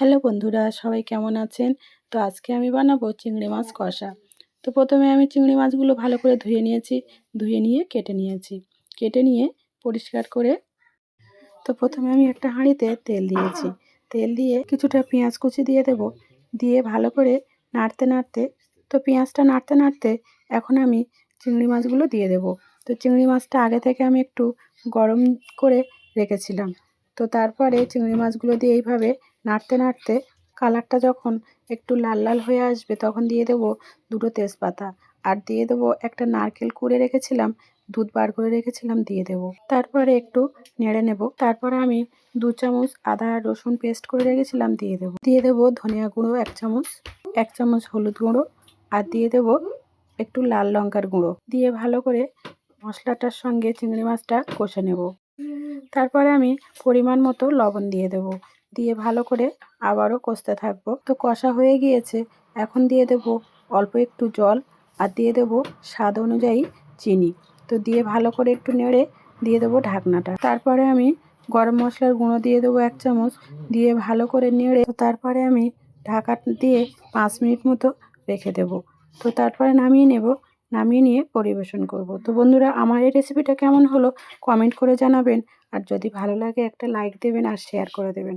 Hello বন্ধুরা সবাই কেমন আছেন? তো আজকে আমি বানাবো চিংড়ি মাছ কষা। তো প্রথমে আমি চিংড়ি মাছগুলো ভালো করে ধুয়ে নিয়েছি ধুয়ে নিয়ে কেটে নিয়েছি। কেটে নিয়ে পরিষ্কার করে তো প্রথমে আমি একটা হাঁড়িতে তেল দিয়েছি তেল দিয়ে কিছুটা পেঁয়াজ কুচি দিয়ে দেব। দিয়ে ভালো করে নাড়তে নাড়তে তো পেঁয়াজটা নাড়তে নাড়তে এখন আমি চিংড়ি মাছগুলো দিয়ে দেব। তো চিংড়ি মাছটা আগে থেকে আমি একটু গরম করে রেখেছিলাম। তো তারপরে চিংড়ি মাছগুলো দিয়ে এইভাবে নাড়তে নাড়তে কালারটা যখন একটু লাল লাল হয়ে আসবে, তখন দিয়ে দেবো দুটো তেজপাতা। আর দিয়ে দেবো একটা নারকেল কুড়ে রেখেছিলাম, দুধ বার করে রেখেছিলাম, দিয়ে দেবো। তারপরে একটু নেড়ে নেব। তারপরে আমি দু চামচ আদা রসুন পেস্ট করে রেখেছিলাম, দিয়ে দেবো। দিয়ে দেবো ধনিয়া গুঁড়ো এক চামচ এক চামচ হলুদ গুঁড়ো, আর দিয়ে দেবো একটু লাল লঙ্কার গুঁড়ো। দিয়ে ভালো করে মশলাটার সঙ্গে চিংড়ি মাছটা কষে নেব। তারপরে আমি পরিমাণ মতো লবণ দিয়ে দেব। দিয়ে ভালো করে আবারও কষতে থাকব। তো কষা হয়ে গিয়েছে। এখন দিয়ে দেব অল্প একটু জল আর দিয়ে দেব স্বাদ অনুযায়ী চিনি। তো দিয়ে ভালো করে একটু নেড়ে দিয়ে দেবো ঢাকনাটা। তারপরে আমি গরম মশলার গুঁড়ো দিয়ে দেবো এক চামচ। দিয়ে ভালো করে নেড়ে তারপরে আমি ঢাকা দিয়ে পাঁচ মিনিট মতো রেখে দেব। তো তারপরে নামিয়ে নেব। নামিয়ে নিয়ে পরিবেশন করব। তো বন্ধুরা, আমার এই রেসিপিটা কেমন হলো? কমেন্ট করে জানাবেন। আর যদি ভালো লাগে একটা লাইক দেবেন আর শেয়ার করে দেবেন।